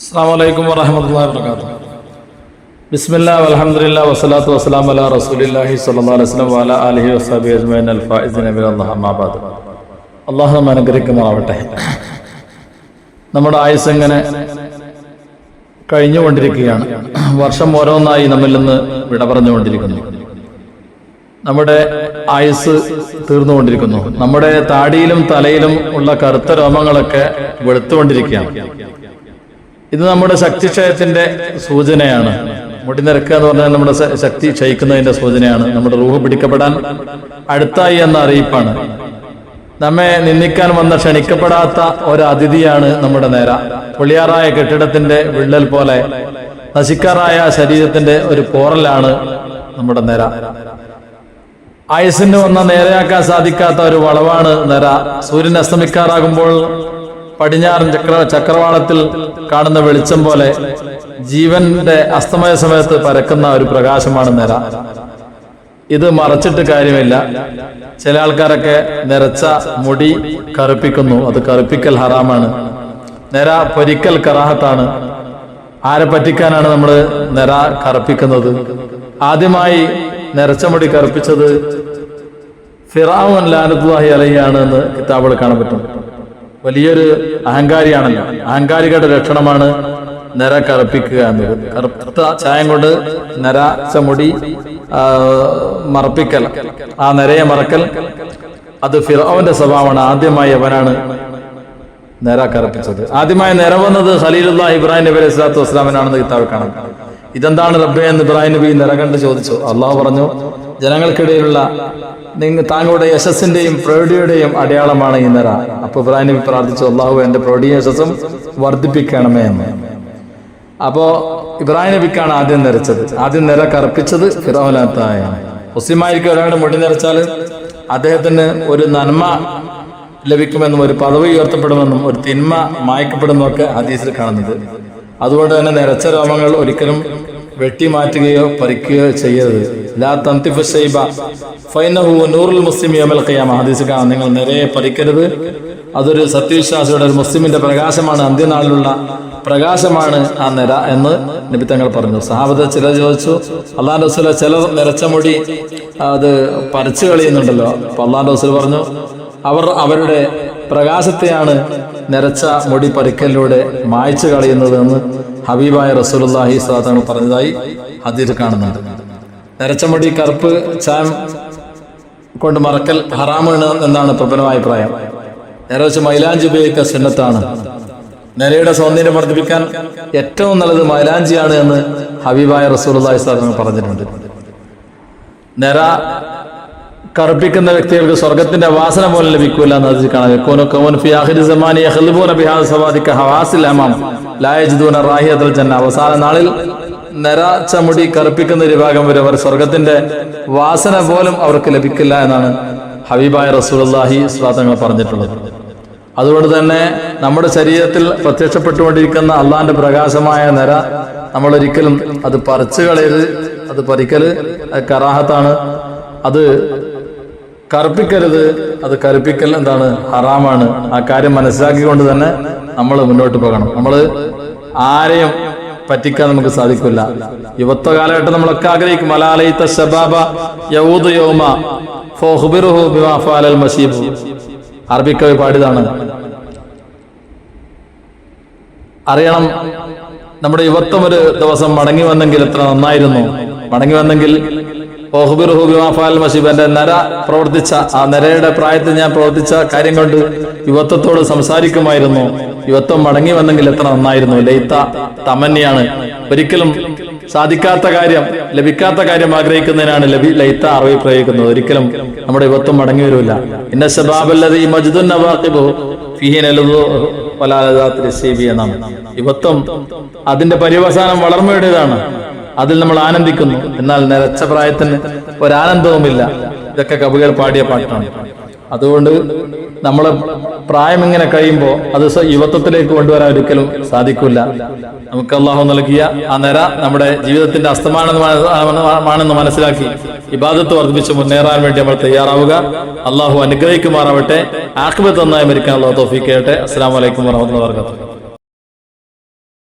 അസ്സാം വലൈക്കും വറഹമത്തല്ലാ വർക്കാത്തു ബിസ്മില്ലാ അലഹമുല്ലാ വസ്സലാത്തു വസ്സലാം അല റസൂലില്ലാഹി സ്വല്ലല്ലാഹു അലൈഹി വസല്ലം വഅല ആലിഹി വസ്ഹബി അജ്മഈൻ. അൽ ഫായിസിന ബിറല്ലാഹി അമ്മാ ബഅദ് അല്ലാഹു നമ്മെ അനുഗ്രഹിക്കുമാറാവട്ടെ. നമ്മുടെ ആയുസ് എങ്ങനെ കഴിഞ്ഞുകൊണ്ടിരിക്കുകയാണ്. വർഷം ഓരോന്നായി നമ്മിൽ നിന്ന് വിട പറഞ്ഞുകൊണ്ടിരിക്കുന്നു. നമ്മുടെ ആയുസ് തീർന്നുകൊണ്ടിരിക്കുന്നു. നമ്മുടെ താടിയിലും തലയിലും ഉള്ള കറുത്ത രോമങ്ങളൊക്കെ വെളുത്തുകൊണ്ടിരിക്കുകയാണ്. ഇത് നമ്മുടെ ശക്തിക്ഷയത്തിന്റെ സൂചനയാണ്. മുടി നിരക്കുക എന്ന് പറഞ്ഞാൽ നമ്മുടെ ശക്തി ക്ഷയിക്കുന്നതിന്റെ സൂചനയാണ്. നമ്മുടെ റൂഹ് പിടിക്കപ്പെടാൻ അടുത്തായി എന്ന അറിയിപ്പാണ്. നമ്മെ നിന്ദിക്കാൻ വന്ന ക്ഷണിക്കപ്പെടാത്ത ഒരു അതിഥിയാണ് നമ്മുടെ നേര. പൊളിയാറായ കെട്ടിടത്തിന്റെ വിള്ളൽ പോലെ നശിക്കാറായ ശരീരത്തിന്റെ ഒരു പോറലാണ് നമ്മുടെ നേര. ആയുസിന് വന്ന നേരെയാക്കാൻ സാധിക്കാത്ത ഒരു വളവാണ് നേര. സൂര്യൻ അസ്തമിക്കാറാകുമ്പോൾ പടിഞ്ഞാറൻ ചക്ര ചക്രവാളത്തിൽ കാണുന്ന വെളിച്ചം പോലെ ജീവന്റെ അസ്തമയ സമയത്ത് പരക്കുന്ന ഒരു പ്രകാശമാണ് നിര. ഇത് മറച്ചിട്ട് കാര്യമില്ല. ചില ആൾക്കാരൊക്കെ നിറച്ച മുടി കറുപ്പിക്കുന്നു. അത് കറുപ്പിക്കൽ ഹറാമാണ്. നിര പൊരിക്കൽ കറാഹത്താണ്. ആരെ പറ്റിക്കാനാണ് നമ്മൾ നിര കറുപ്പിക്കുന്നത്? ആദ്യമായി നിറച്ച മുടി കറുപ്പിച്ചത് ഫിറാവുൻ ലാനത്തുല്ലാഹി അലഹിയാണ് എന്ന് കിതാബുകൾ കാണാൻ വലിയൊരു അഹങ്കാരിയാണല്ലോ. അഹങ്കാരികളുടെ ലക്ഷണമാണ് നിര കറുപ്പിക്കുക എന്നത്. കറുത്ത ചായം കൊണ്ട് നിര മുടി ആ, മറപ്പിക്കൽ. ആ നിരയെ മറക്കൽ. അത് ഫിറോവന്റെ സ്വഭാവമാണ്. ആദ്യമായി അവനാണ് നേര കറപ്പിച്ചത്. ആദ്യമായി നിര വന്നത് ഖലീലുള്ള ഇബ്രാഹിം നബി അലൈഹി സ്വലാത്തു വസ്സലാമിനാണെന്ന് കിതാബ് കാണാം. ഇതെന്താണ് റബ്ബെ എന്ന് ഇബ്രാഹിം നബി നിര കണ്ട് ചോദിച്ചു. അള്ളാഹു പറഞ്ഞു ജനങ്ങൾക്കിടയിലുള്ള നിങ്ങൾ താങ്കളുടെ യശസ്സിന്റെയും പ്രൗഢിയുടെയും അടയാളമാണ് ഈ നിറ. അപ്പൊ ഇബ്രാഹിം നബി പ്രാർത്ഥിച്ചു അള്ളാഹു എന്റെ പ്രൗഢിയും യശസ്സും വർദ്ധിപ്പിക്കണമേ എന്ന്. അപ്പോ ഇബ്രാഹിം നബിക്കാണ് ആദ്യം നിരച്ചത്. ആദ്യം നിര കറുപ്പിച്ചത് ഫിറോലാത്തായ. മുസ്ലിമായിരിക്കും ഒരാളുടെ മുടി നിറച്ചാൽ അദ്ദേഹത്തിന് ഒരു നന്മ ലഭിക്കുമെന്നും ഒരു പദവി ഉയർത്തപ്പെടുമെന്നും ഒരു തിന്മ മായ്ക്കപ്പെടുമെന്നൊക്കെ ഹദീസിൽ കാണുന്നത്. അതുകൊണ്ട് തന്നെ നിരച്ച രോമങ്ങൾ ഒരിക്കലും വെട്ടി വെട്ടിമാറ്റുകയോ പറിക്കുകയോ ചെയ്യരുത്. ഫൈനഹു നൂറുൽ നിങ്ങൾ നിറയെ പറിക്കരുത് അതൊരു സത്യവിശ്വാസിയുടെ ഒരു മുസ്ലിമിന്റെ പ്രകാശമാണ് അന്ത്യനാളിലുള്ള പ്രകാശമാണ് ആ നിര എന്ന് നബി തങ്ങൾ പറഞ്ഞു. സഹാബത്ത് ചില ചോദിച്ചു അള്ളാഹ് റസൂല ചില നിറച്ച മുടി അത് പറിച്ചു കളയുന്നുണ്ടല്ലോ. അപ്പൊ അള്ളാഹ് റസൂൽ പറഞ്ഞു അവർ അവരുടെ പ്രകാശത്തെയാണ് നിറച്ച മുടി പറിക്കലിലൂടെ മായ്ച്ചു കളയുന്നതെന്ന് ഹബീബായ റസൂലുല്ലാഹി സ്വലാത്തങ്ങൾ പറഞ്ഞതായി ഹദീർ കാണുന്നുണ്ട്. നിറച്ച മുടി കറുപ്പ് ചായം കൊണ്ട് മറക്കൽ ഹറാമാണ് എന്നാണ് പ്രബലമായ അഭിപ്രായം. നേരെ വെച്ച് മൈലാഞ്ചി ഉപയോഗിക്കുക സുന്നത്താണ്. നിലയുടെ സൗന്ദര്യം വർദ്ധിപ്പിക്കാൻ ഏറ്റവും നല്ലത് മൈലാഞ്ചിയാണ് എന്ന് ഹബീബായ അലൈഹി വസല്ലം പറഞ്ഞിട്ടുണ്ട്. നിര കറുപ്പിക്കുന്ന വ്യക്തികൾക്ക് സ്വർഗത്തിന്റെ വാസന പോലും ലഭിക്കൂല എന്ന് കാണാം അവസാന നാളിൽ നരച്ച ചമുടി കറുപ്പിക്കുന്ന ഒരു ഭാഗം വരെ അവർ സ്വർഗത്തിന്റെ വാസന പോലും അവർക്ക് ലഭിക്കില്ല എന്നാണ് ഹബീബായ റസൂലുള്ളാഹി സ്വാതങ്ങൾ പറഞ്ഞിട്ടുള്ളത്. അതുകൊണ്ട് തന്നെ നമ്മുടെ ശരീരത്തിൽ പ്രത്യക്ഷപ്പെട്ടുകൊണ്ടിരിക്കുന്ന അള്ളാന്റെ പ്രകാശമായ നര നമ്മൾ ഒരിക്കലും അത് പറിച്ചു കളയരുത്. അത് പറിക്കൽ കറാഹത്താണ്. അത് കറുപ്പിക്കരുത്. അത് കറുപ്പിക്കൽ എന്താണ്? ഹറാമാണ്. ആ കാര്യം മനസ്സിലാക്കിക്കൊണ്ട് തന്നെ നമ്മൾ മുന്നോട്ട് പോകണം. നമ്മൾ ആരെയും പറ്റിക്കാൻ നമുക്ക് സാധിക്കില്ല. യുവത്വ കാലഘട്ടം നമ്മളൊക്കെ ആഗ്രഹിക്കും. അറബിക്കവി പാടിയതാണ്. അറിയണം നമ്മുടെ യുവത്വം ഒരു ദിവസം മടങ്ങി വന്നെങ്കിൽ എത്ര നന്നായിരുന്നു. മടങ്ങി വന്നെങ്കിൽ എന്റെ നര പ്രവർത്തിച്ച ആ നരയുടെ പ്രായത്തിൽ ഞാൻ പ്രവർത്തിച്ച കാര്യം കൊണ്ട് യുവത്വത്തോട് സംസാരിക്കുമായിരുന്നു. യുവത്വം മടങ്ങി വന്നെങ്കിൽ എത്ര നന്നായിരുന്നു. ലൈത്ത തമന്നയാണ് ഒരിക്കലും സാധിക്കാത്ത കാര്യം ലഭിക്കാത്ത കാര്യം ആഗ്രഹിക്കുന്നതിനാണ് ലഭി ലൈത്ത അറിവ് പ്രയോഗിക്കുന്നത്. ഒരിക്കലും നമ്മുടെ യുവത്വം മടങ്ങി വരില്ല. ഇന്ന ശബാബല്ലത് മജ്ദുൻ നവാഖിബു ഫീഹി നലുദു വലാലദാത്ത് രസീബി എന്നാണ്. യുവത്വം അതിന്റെ പര്യവസാനം വളർമ്മയുടേതാണ് അതിൽ നമ്മൾ ആനന്ദിക്കുന്നു. എന്നാൽ നിരച്ച പ്രായത്തിന് ഒരാനന്ദവുമില്ല. ഇതൊക്കെ കവികൾ പാടിയ പാട്ടാണ്. അതുകൊണ്ട് നമ്മൾ പ്രായം ഇങ്ങനെ കഴിയുമ്പോൾ അത് യുവത്വത്തിലേക്ക് കൊണ്ടുവരാൻ ഒരിക്കലും സാധിക്കില്ല നമുക്ക് അള്ളാഹു നൽകിയ ആ നിര നമ്മുടെ ജീവിതത്തിന്റെ അസ്തമാണെന്ന് മനസ്സിലാക്കി ഇബാദത്ത് വർദ്ധിപ്പിച്ച് മുന്നേറാൻ വേണ്ടി നമ്മൾ തയ്യാറാവുക. അള്ളാഹു അനുഗ്രഹിക്കുമാറാവട്ടെ. ആക്ബത്ത് നന്നായി മരിക്കാൻ അള്ളാഹു തോഫിക്കട്ടെ അസ്സാം വലൈക്കും വർഹമുല്ല വർക്കത്ത്